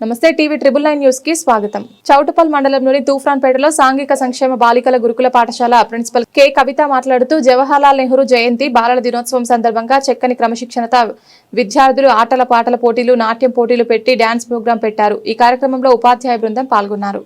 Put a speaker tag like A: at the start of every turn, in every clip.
A: నమస్తే TV triple nine న్యూస్కి స్వాగతం. చౌటుపల్ మండలంలోని తూఫ్రాన్పేటలో సాంఘిక సంక్షేమ బాలికల గురుకుల పాఠశాల ప్రిన్సిపల్ కె. కవిత మాట్లాడుతూ జవహర్లాల్ నెహ్రూ జయంతి బాలల దినోత్సవం సందర్భంగా చక్కని క్రమశిక్షణత విద్యార్థులు ఆటల పాటల పోటీలు నాట్యం పోటీలు పెట్టి డాన్స్ ప్రోగ్రాం పెట్టారు. ఈ కార్యక్రమంలో ఉపాధ్యాయ బృందం పాల్గొన్నారు.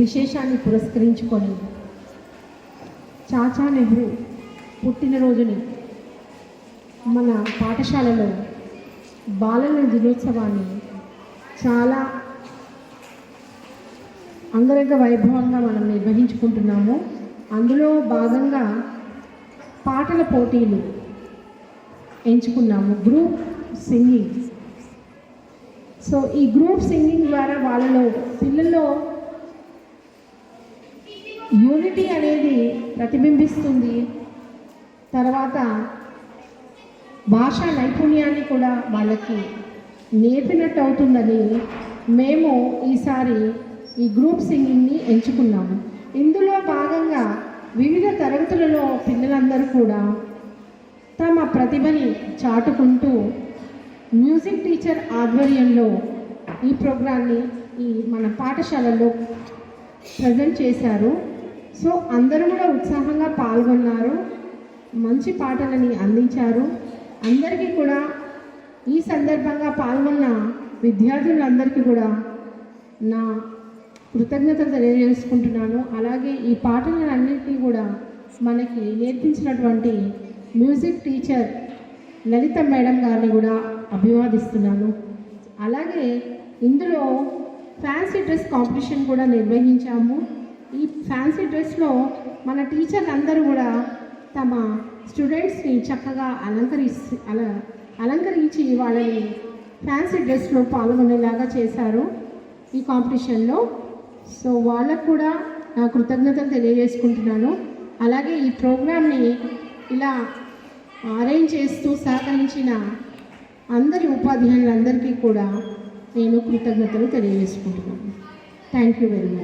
B: విశేషాన్ని పురస్కరించుకొని చాచా నెహ్రూ పుట్టినరోజుని మన పాఠశాలలో బాలల దినోత్సవాన్ని చాలా అంగరంగ వైభవంగా మనం నిర్వహించుకుంటున్నాము. అందులో భాగంగా పాటల పోటీలు ఎంచుకున్నాము గ్రూప్ సింగింగ్. సో ఈ గ్రూప్ సింగింగ్ ద్వారా వాళ్ళలో పిల్లల్లో యూనిటీ అనేది ప్రతిబింబిస్తుంది. తర్వాత భాషా నైపుణ్యాన్ని కూడా వాళ్ళకి నేర్పినట్టు అవుతుందని మేము ఈసారి ఈ గ్రూప్ సింగింగ్ని ఎంచుకున్నాము. ఇందులో భాగంగా వివిధ తరగతులలో పిల్లలందరూ కూడా తమ ప్రతిభని చాటుకుంటూ మ్యూజిక్ టీచర్ ఆధ్వర్యంలో ఈ ప్రోగ్రాన్ని ఈ మన పాఠశాలలో ప్రజెంట్ చేశారు. సో అందరూ కూడా ఉత్సాహంగా పాల్గొన్నారు. మంచి పాటలని అందించారు. అందరికీ కూడా ఈ సందర్భంగా పాల్గొన్న విద్యార్థులందరికీ కూడా నా కృతజ్ఞతలు తెలియజేసుకుంటున్నాను. అలాగే ఈ పాటలన్నింటినీ కూడా మనకి నేర్పించినటువంటి మ్యూజిక్ టీచర్ లలిత మేడం గారిని కూడా అభివాదిస్తున్నాను. అలాగే ఇందులో ఫ్యాన్సీ డ్రెస్ కాంపిటీషన్ కూడా నిర్వహించాము. ఈ ఫ్యాన్సీ డ్రెస్లో మన టీచర్లు అందరూ కూడా తమ స్టూడెంట్స్ని చక్కగా అలంకరిస్తు అల అలంకరించి వాళ్ళని ఫ్యాన్సీ డ్రెస్లో పాల్గొనేలాగా చేశారు ఈ కాంపిటీషన్లో సో వాళ్ళకు కూడా నా కృతజ్ఞతలు తెలియజేసుకుంటున్నాను. అలాగే ఈ ప్రోగ్రామ్ని ఇలా అరేంజ్ చేస్తూ సహకరించిన అందరి ఉపాధ్యాయులందరికీ కూడా నేను కృతజ్ఞతలు తెలియజేసుకుంటున్నాను. Thank you very much